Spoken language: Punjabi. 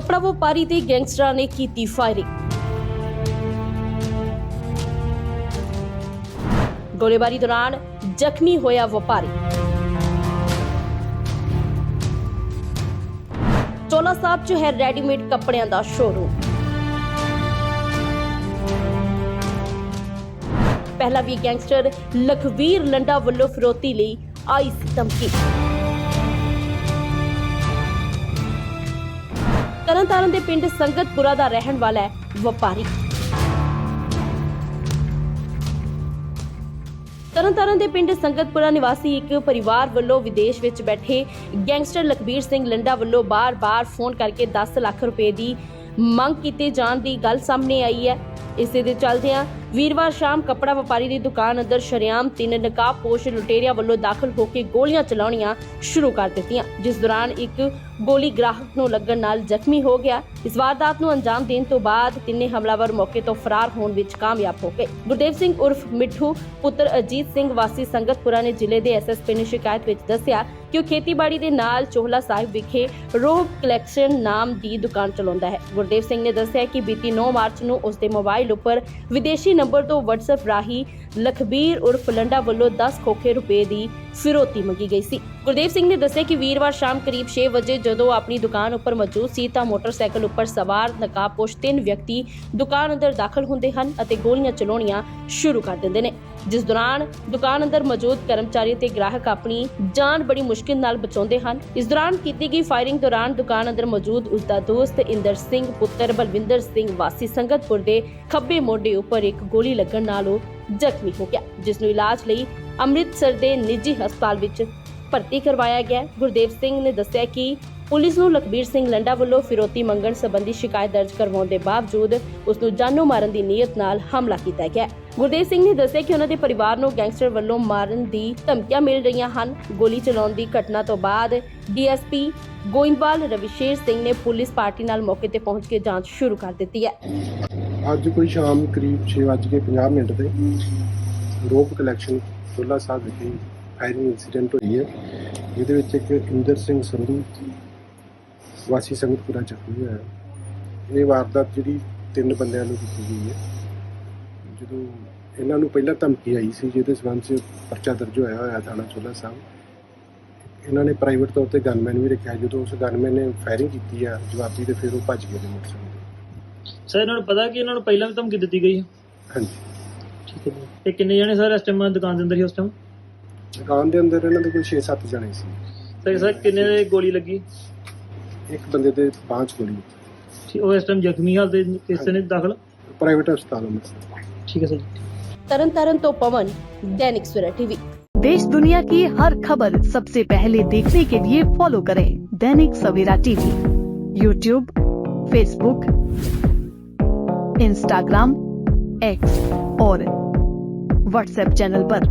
ਕੱਪੜਾ ਵਪਾਰੀ ਤੇ ਗੈਂਗਸਟਰਾਂ ਨੇ ਕੀਤੀ ਫਾਇਰਿੰਗ। ਗੋਲੀਬਾਰੀ ਦੌਰਾਨ ਜ਼ਖਮੀ ਹੋਇਆ ਵਪਾਰੀ। ਚੋਲਾ ਸਾਹਿਬ 'ਚ ਹੈ ਰੈਡੀਮੇਡ ਕੱਪੜਿਆਂ ਦਾ ਸ਼ੋਰੂਮ ਪਹਿਲਾ ਵੀ ਗੈਂਗਸਟਰ ਲਖਵੀਰ ਲੰਡਾ ਵੱਲੋਂ ਫਿਰੋਤੀ ਲਈ ਆਈ ਧਮਕੀ। ਤਰਨਤਾਰਨ ਦੇ ਪਿੰਡ ਸੰਗਤਪੁਰਾ ਦਾ ਰਹਿਣ ਵਾਲਾ ਹੈ, ਵਪਾਰੀ। ਤਰਨਤਾਰਨ ਦੇ ਪਿੰਡ ਸੰਗਤਪੁਰਾ ਨਿਵਾਸੀ ਇੱਕ ਪਰਿਵਾਰ ਵੱਲੋਂ ਵਿਦੇਸ਼ ਵਿੱਚ ਬੈਠੇ ਗੈਂਗਸਟਰ ਲਖਬੀਰ ਸਿੰਘ ਲੰਡਾ ਵੱਲੋਂ ਬਾਰ-ਬਾਰ ਫੋਨ ਕਰਕੇ 10 ਲੱਖ ਰੁਪਏ ਦੀ ਮੰਗ ਕੀਤੇ ਜਾਣ ਦੀ ਗੱਲ ਸਾਹਮਣੇ ਆਈ ਹੈ। ਇਸੇ ਦੇ ਚੱਲਦਿਆਂ ਵੀਰਵਾਰ ਸ਼ਾਮ ਕੱਪੜਾ ਵਪਾਰੀ ਦੀ ਦੁਕਾਨ ਅੰਦਰ ਸ਼ਰੇਆਮ ਤਿੰਨ ਨਕਾਬਪੋਸ਼ ਲੁਟੇਰਿਆਂ ਵੱਲੋਂ ਦਾਖਲ ਹੋ ਕੇ ਗੋਲੀਆਂ ਚਲਾਉਣੀਆਂ ਸ਼ੁਰੂ ਕਰ ਦਿੱਤੀਆਂ, ਜਿਸ ਦੌਰਾਨ ਇੱਕ ਗੋਲੀ ਗ੍ਰਾਹਕ ਨੂੰ ਲੱਗਣ ਨਾਲ ਜ਼ਖਮੀ ਹੋ ਗਿਆ। ਇਸ ਵਾਰਦਾਤ ਨੂੰ ਅੰਜਾਮ ਦੇਣ ਤੋਂ ਬਾਅਦ ਤਿੰਨੇ ਹਮਲਾਵਰ ਮੌਕੇ ਤੋਂ ਫਰਾਰ ਹੋਣ ਵਿੱਚ ਕਾਮਯਾਬ ਹੋ ਗਏ। ਗੁਰਦੇਵ ਸਿੰਘ ਉਰਫ ਮਿੱਠੂ, ਪੁੱਤਰ ਅਜੀਤ ਸਿੰਘ ਵਾਸੀ ਸੰਗਤਪੁਰਾ ਨੇ ਜ਼ਿਲ੍ਹੇ ਦੇ ਐਸਐਸਪੀ ਨੂੰ ਸ਼ਿਕਾਇਤ ਵਿੱਚ ਦੱਸਿਆ ਕਿ ਉਹ ਖੇਤੀਬਾੜੀ ਦੇ ਨਾਲ ਚੋਹਲਾ ਸਾਹਿਬ ਵਿਖੇ ਰੋਹ ਕਲੈਕਸ਼ਨ ਨਾਮ ਦੀ ਦੁਕਾਨ ਚਲਾਉਂਦਾ ਹੈ। ਗੁਰਦੇਵ ਸਿੰਘ ਨੇ ਦੱਸਿਆ ਕਿ ਬੀਤੀ 9 ਮਾਰਚ ਨੂੰ ਉਸ ਦੇ ਮੋਬਾਈਲ ਉੱਪਰ ਵਿਦੇਸ਼ੀ ਨੰਬਰ ਤੋਂ WhatsApp ਰਾਹੀਂ ਲਖਬੀਰ ਉਰਫ ਲੰਡਾ ਵੱਲੋਂ 10 ਖੋਖੇ ਰੁਪਏ ਦੀ ਫਿਰੋਤੀ ਮੰਗੀ ਗਈ ਸੀ। ਗੁਰਦੇਵ ਸਿੰਘ ਨੇ ਦੱਸਿਆ ਕਿ ਵੀਰਵਾਰ ਸ਼ਾਮ ਕਰੀਬ 6 ਵਜੇ ਜਦੋਂ ਆਪਣੀ ਦੁਕਾਨ ਉੱਪਰ ਮੌਜੂਦ ਸੀ ਤਾਂ ਮੋਟਰਸਾਈਕਲ ਉੱਪਰ ਸਵਾਰ ਨਕਾਬਪੋਸ਼ ਤਿੰਨ ਵਿਅਕਤੀ ਦੁਕਾਨ ਅੰਦਰ ਦਾਖਲ ਹੁੰਦੇ ਹਨ ਅਤੇ ਗੋਲੀਆਂ ਚਲਾਉਣੀਆਂ ਸ਼ੁਰੂ ਕਰ ਦਿੰਦੇ ਨੇ। ਜਿਸ ਦੌਰਾਨ ਦੁਕਾਨ ਅੰਦਰ ਮੌਜੂਦ ਕਰਮਚਾਰੀ ਤੇ ਗ੍ਰਾਹਕ ਆਪਣੀ ਜਾਨ ਬੜੀ ਮੁਸ਼ਕਿਲ ਨਾਲ ਬਚਾਉਂਦੇ ਹਨ। ਇਸ ਦੌਰਾਨ ਕੀਤੀ ਗਈ ਫਾਇਰਿੰਗ ਦੌਰਾਨ ਦੁਕਾਨ ਅੰਦਰ ਮੌਜੂਦ ਉਸ ਦਾ ਦੋਸਤ ਇੰਦਰ ਸਿੰਘ, ਪੁੱਤਰ ਬਲਵਿੰਦਰ ਸਿੰਘ, ਵਾਸੀ ਸੰਗਤਪੁਰ ਦੇ ਖੱਬੇ ਮੋਢੇ ਉੱਪਰ ਇੱਕ ਗੋਲੀ ਲੱਗਣ ਨਾਲ ਉਹ ਜ਼ਖਮੀ ਹੋ ਗਿਆ, ਜਿਸ ਨੂੰ ਇਲਾਜ ਲਈ ਅੰਮ੍ਰਿਤਸਰ ਦੇ ਨਿੱਜੀ ਹਸਪਤਾਲ ਵਿੱਚ ਭਰਤੀ ਕਰਵਾਇਆ ਗਿਆ। ਗੁਰਦੇਵ ਸਿੰਘ ਨੇ ਦੱਸਿਆ ਕਿ ਪੁਲਿਸ ਨੂੰ ਲਖਬੀਰ ਸਿੰਘ ਲੰਡਾ ਵੱਲੋਂ ਫਿਰੋਤੀ ਮੰਗਣ ਸੰਬੰਧੀ ਸ਼ਿਕਾਇਤ ਦਰਜ ਕਰਵਾਉਣ ਦੇ ਬਾਵਜੂਦ ਉਸ ਨੂੰ ਜਾਨੋਂ ਮਾਰਨ ਦੀ ਨੀਅਤ ਨਾਲ ਹਮਲਾ ਕੀਤਾ ਗਿਆ ਗੁਰਦੇਵ ਸਿੰਘ ਨੇ ਦੱਸਿਆ ਕਿ ਉਹਨਾਂ ਦੇ ਪਰਿਵਾਰ ਨੂੰ ਗੈਂਗਸਟਰ ਵੱਲੋਂ ਮਾਰਨ ਦੀ ਧਮਕੀਆਂ ਮਿਲ ਰਹੀਆਂ ਹਨ। ਗੋਲੀ ਚਲਾਉਣ ਦੀ ਘਟਨਾ ਤੋਂ ਬਾਅਦ ਡੀਐਸਪੀ ਗੋਇੰਦਵਾਲ ਰਵਿਸ਼ੇਰ ਸਿੰਘ ਨੇ ਪੁਲਿਸ ਪਾਰਟੀ ਨਾਲ ਮੌਕੇ ਤੇ ਪਹੁੰਚ ਕੇ ਜਾਂਚ ਸ਼ੁਰੂ ਕਰ ਦਿੱਤੀ ਹੈ। ਅੱਜ ਕੋਈ ਸ਼ਾਮ ਕਰੀਬ 6:50 ਮਿੰਟ ਤੇ ਰੋਪ ਕਲੈਕਸ਼ਨ ਚੋਲਾ ਸਾਹਿਬ ਵਿਖੇ ਫਾਇਰਿੰਗ ਇਨਸੀਡੈਂਟ ਹੋਈ ਹੈ। ਜਿਹਦੇ ਵਿੱਚ ਇੱਕ ਇੰਦਰ ਸਿੰਘ ਸੰਧੂ ਵਾਸੀ ਸੰਗਤਪੁਰਾ ਜ਼ਖਮੀ ਹੋਇਆ ਹੈ। ਇਹ ਵਾਰਦਾਤ ਜਿਹੜੀ ਤਿੰਨ ਬੰਦਿਆਂ ਨੂੰ ਕੀਤੀ ਗਈ ਹੈ। ਜਦੋਂ ਇਹਨਾਂ ਨੂੰ ਪਹਿਲਾਂ ਧਮਕੀ ਆਈ ਸੀ ਜਿਹਦੇ ਸਬੰਧ 'ਚ ਪਰਚਾ ਦਰਜ ਹੋਇਆ ਹੋਇਆ ਥਾਣਾ ਚੋਲਾ ਸਾਹਿਬ ਇਹਨਾਂ ਨੇ ਪ੍ਰਾਈਵੇਟ ਤੌਰ ਤੇ ਗਨਮੈਨ ਵੀ ਰੱਖਿਆ। ਜਦੋਂ ਉਸ ਗਨਮੈਨ ਨੇ ਫਾਇਰਿੰਗ ਕੀਤੀ ਆ ਜਵਾਬੀ ਤੇ ਫਿਰ ਉਹ ਭੱਜ ਗਏ ਨੇ ਮੋਟਰਸਾਈਕਲ। ਸਰ ਇਹਨਾਂ ਨੂੰ ਪਤਾ ਕਿ ਇਹਨਾਂ ਨੂੰ ਪਹਿਲਾਂ ਵੀ ਧਮਕੀ ਦਿੱਤੀ ਗਈ ਹੈ? ਹਾਂਜੀ। ਠੀਕ ਹੈ ਜੀ। ਤੇ ਕਿੰਨੇ ਜਣੇ ਸਰ ਇਸ ਟਾਈਮ ਦੁਕਾਨ ਦੇ ਅੰਦਰ ਸੀ ਉਸ ਟਾਈਮ ਦੁਕਾਨ ਦੇ ਅੰਦਰ ਇਹਨਾਂ ਦੇ ਕੋਈ 6-7 ਜਣੇ ਸੀ। ਸਰ ਸਰ ਕਿੰਨੇ ਦੇ ਗੋਲੀ ਲੱਗੀ? ਇੱਕ ਬੰਦੇ ਦੇ ਪਾਂਚ ਗੋਲੀ ਠੀਕ, ਉਹ ਇਸ ਟਾਈਮ ਜ਼ਖਮੀ ਹਾਲਤ ਦੇ ਕਿਸੇ ਨੇ ਦਾਖਲ ਪ੍ਰਾਈਵੇਟ ਹਸਪਤਾਲ ਅੰਮ੍ਰਿਤਸਰ ਠੀਕ ਹੈ ਸਰ ਤਰਨਤਾਰਨ ਤੋਂ ਪਵਨ ਦੈਨਿਕ ਸਵੇਰਾ ਟੀਵੀ देश दुनिया की हर खबर सबसे पहले देखने के लिए फॉलो करें Dainik Savera TV YouTube Facebook Instagram X और व्हाट्सएप चैनल पर।